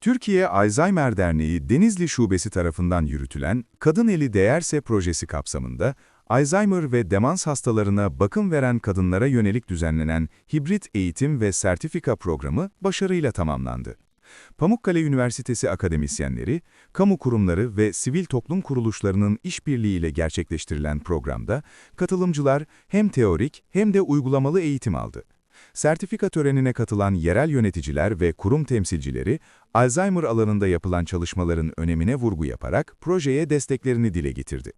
Türkiye Alzheimer Derneği Denizli Şubesi tarafından yürütülen Kadın Eli Değerse projesi kapsamında Alzheimer ve demans hastalarına bakım veren kadınlara yönelik düzenlenen hibrit eğitim ve sertifika programı başarıyla tamamlandı. Pamukkale Üniversitesi akademisyenleri, kamu kurumları ve sivil toplum kuruluşlarının işbirliğiyle gerçekleştirilen programda katılımcılar hem teorik hem de uygulamalı eğitim aldı. Sertifika törenine katılan yerel yöneticiler ve kurum temsilcileri, Alzheimer alanında yapılan çalışmaların önemine vurgu yaparak projeye desteklerini dile getirdi.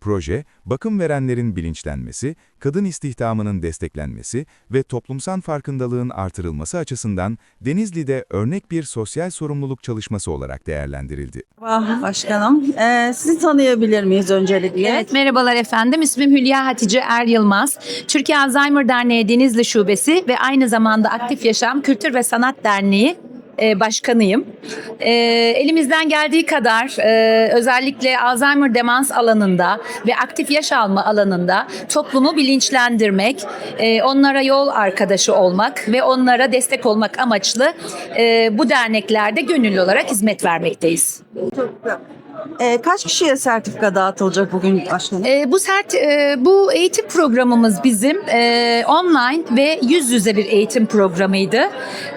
Proje, bakım verenlerin bilinçlenmesi, kadın istihdamının desteklenmesi ve toplumsal farkındalığın artırılması açısından Denizli'de örnek bir sosyal sorumluluk çalışması olarak değerlendirildi. Merhaba başkanım. Ee, sizi tanıyabilir miyiz öncelikle? Evet, merhabalar efendim. İsmim Hülya Hatice Er Yılmaz. Türkiye Alzheimer Derneği Denizli Şubesi ve aynı zamanda Aktif Yaşam Kültür ve Sanat Derneği e, başkanıyım. E, elimizden geldiği kadar e, özellikle Alzheimer demans alanında ve aktif yaş alma alanında toplumu bilinçlendirmek, e, onlara yol arkadaşı olmak ve onlara destek olmak amaçlı e, bu derneklerde gönüllü olarak hizmet vermekteyiz. Ee, kaç kişiye sertifika dağıtılacak bugün başkanım? E, bu sert e, bu eğitim programımız bizim e, online ve yüz yüze bir eğitim programıydı.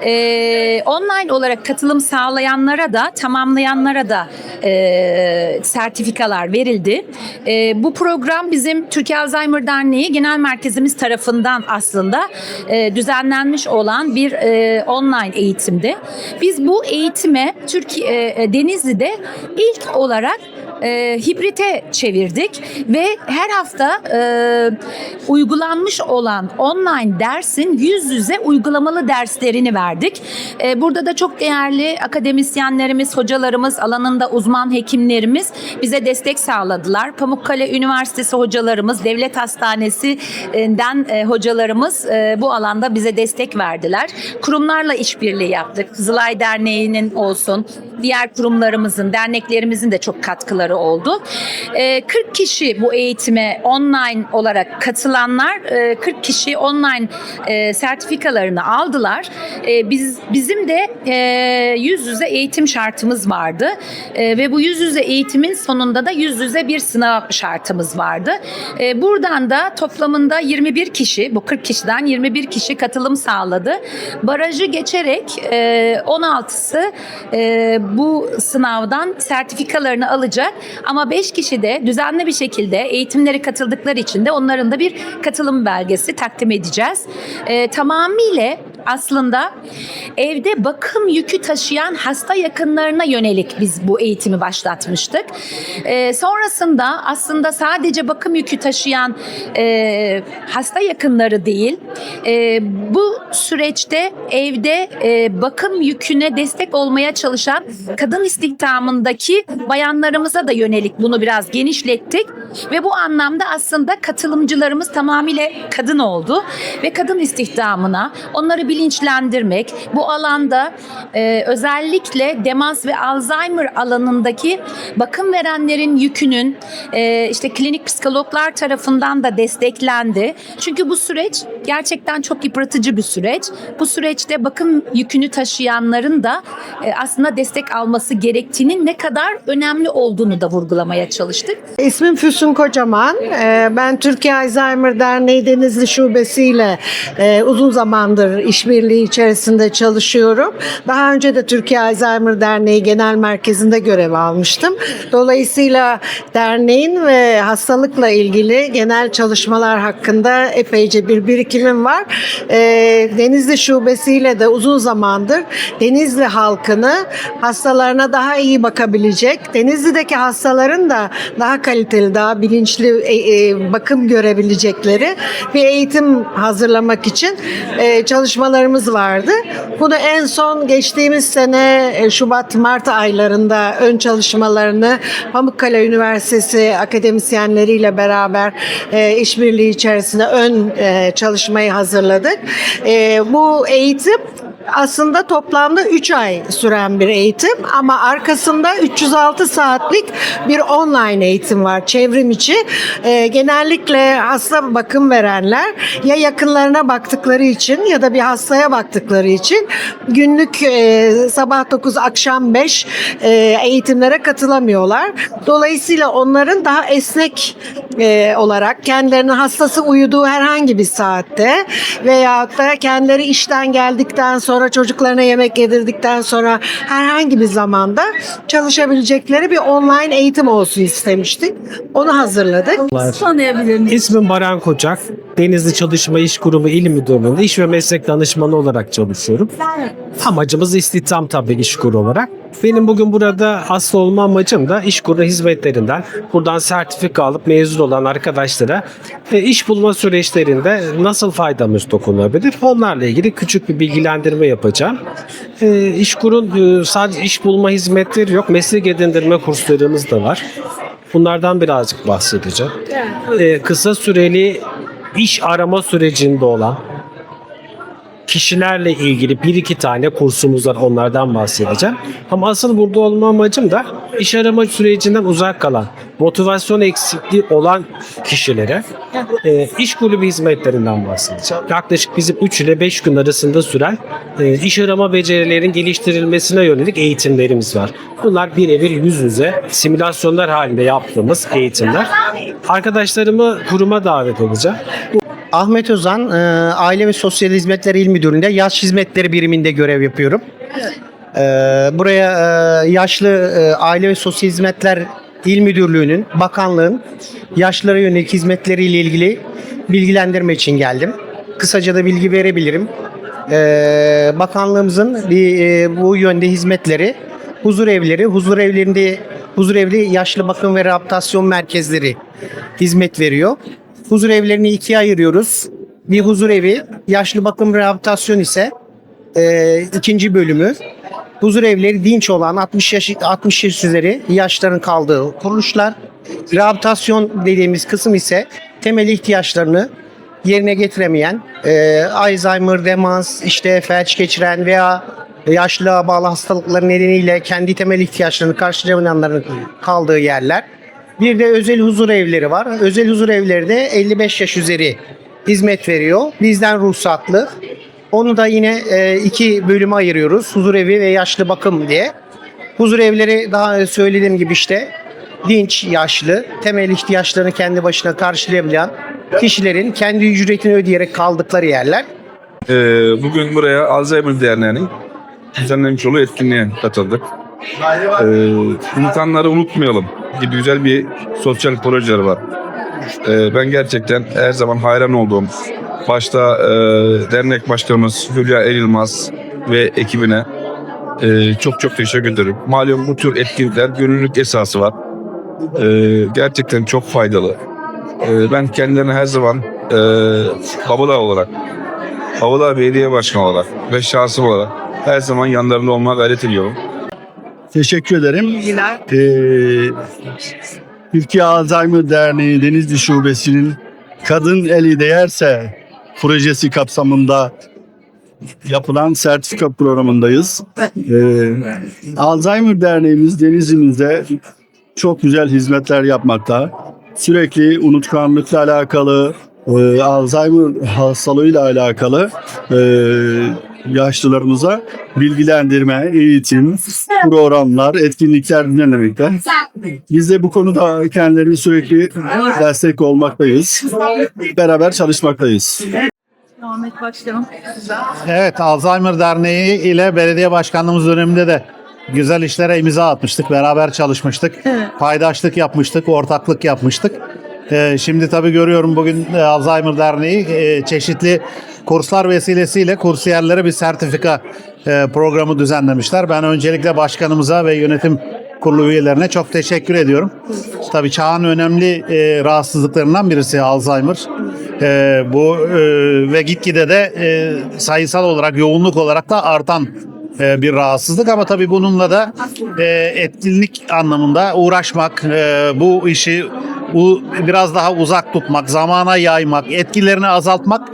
E, online olarak katılım sağlayanlara da tamamlayanlara da e, sertifikalar verildi. E, bu program bizim Türkiye Alzheimer Derneği Genel Merkezimiz tarafından aslında e, düzenlenmiş olan bir e, online eğitimdi. Biz bu eğitime Türkiye e, Denizli'de ilk olarak olarak e, hibrite çevirdik ve her hafta e, uygulanmış olan online dersin yüz yüze uygulamalı derslerini verdik. E, burada da çok değerli akademisyenlerimiz, hocalarımız, alanında uzman hekimlerimiz bize destek sağladılar. Pamukkale Üniversitesi hocalarımız, Devlet Hastanesi'nden e, hocalarımız e, bu alanda bize destek verdiler. Kurumlarla işbirliği yaptık. Kızılay Derneği'nin olsun, diğer kurumlarımızın, derneklerimizin de çok katkıları oldu. E, 40 kişi bu eğitime online olarak katılanlar, e, 40 kişi online e, sertifikalarını aldılar. E, biz bizim de e, yüz yüze eğitim şartımız vardı E, ve bu yüz yüze eğitimin sonunda da yüz yüze bir sınav şartımız vardı. E, buradan da toplamında 21 kişi, bu 40 kişiden 21 kişi katılım sağladı. Barajı geçerek e, 16'sı e, bu sınavdan sertifikalarını alacak ama 5 kişi de düzenli bir şekilde eğitimlere katıldıkları için de onların da bir katılım belgesi takdim edeceğiz. E, tamamıyla aslında evde bakım yükü taşıyan hasta yakınlarına yönelik biz bu eğitimi başlatmıştık. Ee, sonrasında aslında sadece bakım yükü taşıyan e, hasta yakınları değil, e, bu süreçte evde e, bakım yüküne destek olmaya çalışan kadın istihdamındaki bayanlarımıza da yönelik bunu biraz genişlettik ve bu anlamda aslında katılımcılarımız tamamıyla kadın oldu ve kadın istihdamına onları bilinçlendirmek, bu alanda e, özellikle demans ve Alzheimer alanındaki bakım verenlerin yükünün e, işte klinik psikologlar tarafından da desteklendi. Çünkü bu süreç gerçekten çok yıpratıcı bir süreç. Bu süreçte bakım yükünü taşıyanların da e, aslında destek alması gerektiğinin ne kadar önemli olduğunu da vurgulamaya çalıştık. İsmim Füsun Kocaman. Ee, Ben Türkiye Alzheimer Derneği Denizli Şubesi ile e, uzun zamandır işbirliği içerisinde çalışıyorum. Daha önce de Türkiye Alzheimer Derneği Genel Merkezi'nde görev almıştım. Dolayısıyla derneğin ve hastalıkla ilgili genel çalışmalar hakkında epeyce bir birikimim var. Ee, Denizli Şubesi ile de uzun zamandır Denizli halkını hastalarına daha iyi bakabilecek, Denizli'deki hastaların da daha kaliteli, daha bilinçli e, e, bakım görebilecekleri bir eğitim hazırlamak için e, çalışmalarımız vardı. Bunu en son geçtiğimiz sene Şubat-Mart aylarında ön çalışmalarını Pamukkale Üniversitesi akademisyenleriyle beraber işbirliği içerisinde ön çalışmayı hazırladık. Bu eğitim aslında toplamda 3 ay süren bir eğitim ama arkasında 306 saatlik bir online eğitim var. Çevrim içi. E, genellikle hasta bakım verenler ya yakınlarına baktıkları için ya da bir hastaya baktıkları için günlük e, sabah 9 akşam 5 e, eğitimlere katılamıyorlar. Dolayısıyla onların daha esnek e, olarak kendilerinin hastası uyuduğu herhangi bir saatte veyahut da kendileri işten geldikten sonra çocuklarına yemek yedirdikten sonra herhangi bir zamanda çalışabilecekleri bir online eğitim olsun istemiştik. Onu hazırladık. Tanıyabilir miyiz? İsmim Baran Koçak. Denizli Çalışma İş Kurumu İl Müdürlüğü'nde iş ve meslek danışmanı olarak çalışıyorum. Amacımız istihdam tabii iş kuru olarak. Benim bugün burada asıl olma amacım da iş kuru hizmetlerinden buradan sertifika alıp mezun olan arkadaşlara e, iş bulma süreçlerinde nasıl faydamız dokunabilir onlarla ilgili küçük bir bilgilendirme yapacağım. E, iş kurun e, sadece iş bulma hizmetleri yok meslek edindirme kurslarımız da var. Bunlardan birazcık bahsedeceğim. Kısa süreli iş arama sürecinde olan kişilerle ilgili bir iki tane kursumuz var onlardan bahsedeceğim. Ama asıl burada olma amacım da iş arama sürecinden uzak kalan, motivasyon eksikliği olan kişilere e, iş kulübü hizmetlerinden bahsedeceğim. Yaklaşık bizim 3 ile 5 gün arasında süren e, iş arama becerilerin geliştirilmesine yönelik eğitimlerimiz var. Bunlar birebir yüz yüze simülasyonlar halinde yaptığımız eğitimler. Arkadaşlarımı kuruma davet edeceğim. Ahmet Özan, e, Aile ve Sosyal Hizmetler İl Müdürlüğü'nde yaş hizmetleri biriminde görev yapıyorum. E, buraya e, yaşlı e, Aile ve Sosyal Hizmetler İl Müdürlüğü'nün, bakanlığın yaşlılara yönelik hizmetleriyle ilgili bilgilendirme için geldim. Kısaca da bilgi verebilirim. E, bakanlığımızın bir, e, bu yönde hizmetleri huzur evleri, huzur evlerinde huzur evli yaşlı bakım ve rehabilitasyon merkezleri hizmet veriyor. Huzur evlerini ikiye ayırıyoruz. Bir huzur evi, yaşlı bakım rehabilitasyon ise e, ikinci bölümü. Huzur evleri dinç olan 60 yaş 60 yaş üzeri yaşların kaldığı kuruluşlar. Rehabilitasyon dediğimiz kısım ise temel ihtiyaçlarını yerine getiremeyen, e, Alzheimer, demans, işte felç geçiren veya yaşlılığa bağlı hastalıkları nedeniyle kendi temel ihtiyaçlarını karşılayamayanların kaldığı yerler. Bir de özel huzur evleri var. Özel huzur evleri de 55 yaş üzeri hizmet veriyor. Bizden ruhsatlı. Onu da yine e, iki bölüme ayırıyoruz. Huzur evi ve yaşlı bakım diye. Huzur evleri daha söylediğim gibi işte dinç, yaşlı, temel ihtiyaçlarını kendi başına karşılayabilen kişilerin kendi ücretini ödeyerek kaldıkları yerler. Ee, bugün buraya Alzheimer Derneği'nin düzenlemiş olduğu etkinliğe katıldık. Ee, unutanları unutmayalım gibi güzel bir sosyal projeler var. Ee, ben gerçekten her zaman hayran olduğum, başta e, dernek başkanımız Hülya El Yılmaz ve ekibine e, çok çok teşekkür ederim. Malum bu tür etkinlikler gönüllülük esası var. Ee, gerçekten çok faydalı. Ee, ben kendilerine her zaman e, babalar olarak Havalar Belediye Başkanı olarak ve şahsım olarak her zaman yanlarında olmaya gayret ediyorum. Teşekkür ederim. Ee, Türkiye Alzheimer Derneği Denizli Şubesi'nin Kadın Eli Değerse projesi kapsamında yapılan sertifika programındayız. Ee, Alzheimer Derneğimiz Denizli'mizde çok güzel hizmetler yapmakta. Sürekli unutkanlıkla alakalı, e, Alzheimer hastalığıyla alakalı e, yaşlılarımıza bilgilendirme, eğitim, programlar, etkinlikler düzenlemekte. Biz de bu konuda kendilerine sürekli destek olmaktayız. Beraber çalışmaktayız. Ahmet başlayalım. Evet, Alzheimer Derneği ile belediye başkanlığımız döneminde de güzel işlere imza atmıştık. Beraber çalışmıştık. Paydaşlık yapmıştık, ortaklık yapmıştık. Ee, şimdi tabii görüyorum bugün e, Alzheimer Derneği e, çeşitli kurslar vesilesiyle kursiyerlere bir sertifika e, programı düzenlemişler. Ben öncelikle başkanımıza ve yönetim kurulu üyelerine çok teşekkür ediyorum. Tabii çağın önemli e, rahatsızlıklarından birisi Alzheimer. Bu ve gitgide de sayısal olarak, yoğunluk olarak da artan bir rahatsızlık ama tabii bununla da etkinlik anlamında uğraşmak, bu işi biraz daha uzak tutmak, zamana yaymak, etkilerini azaltmak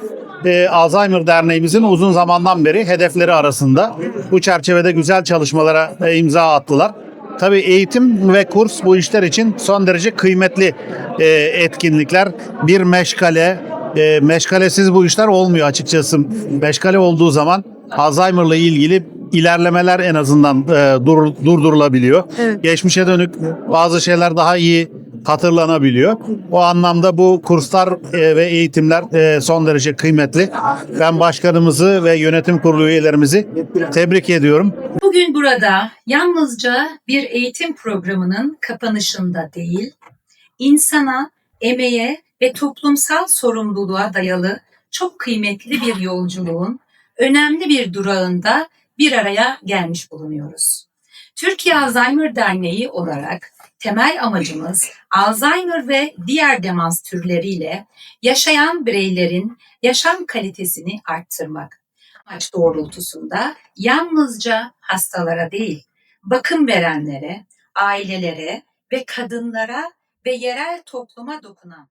e, Alzheimer Derneğimizin uzun zamandan beri hedefleri arasında. Bu çerçevede güzel çalışmalara e, imza attılar. Tabii eğitim ve kurs bu işler için son derece kıymetli e, etkinlikler. Bir meşgale, e, meşgalesiz bu işler olmuyor açıkçası. Meşgale olduğu zaman Alzheimer'la ilgili ilerlemeler en azından e, dur, durdurulabiliyor. Geçmişe dönük bazı şeyler daha iyi hatırlanabiliyor. O anlamda bu kurslar e, ve eğitimler e, son derece kıymetli. Ben başkanımızı ve yönetim kurulu üyelerimizi tebrik ediyorum. Bugün burada yalnızca bir eğitim programının kapanışında değil, insana, emeğe ve toplumsal sorumluluğa dayalı çok kıymetli bir yolculuğun önemli bir durağında bir araya gelmiş bulunuyoruz. Türkiye Alzheimer Derneği olarak temel amacımız Alzheimer ve diğer demans türleriyle yaşayan bireylerin yaşam kalitesini arttırmak. Amaç doğrultusunda yalnızca hastalara değil, bakım verenlere, ailelere ve kadınlara ve yerel topluma dokunan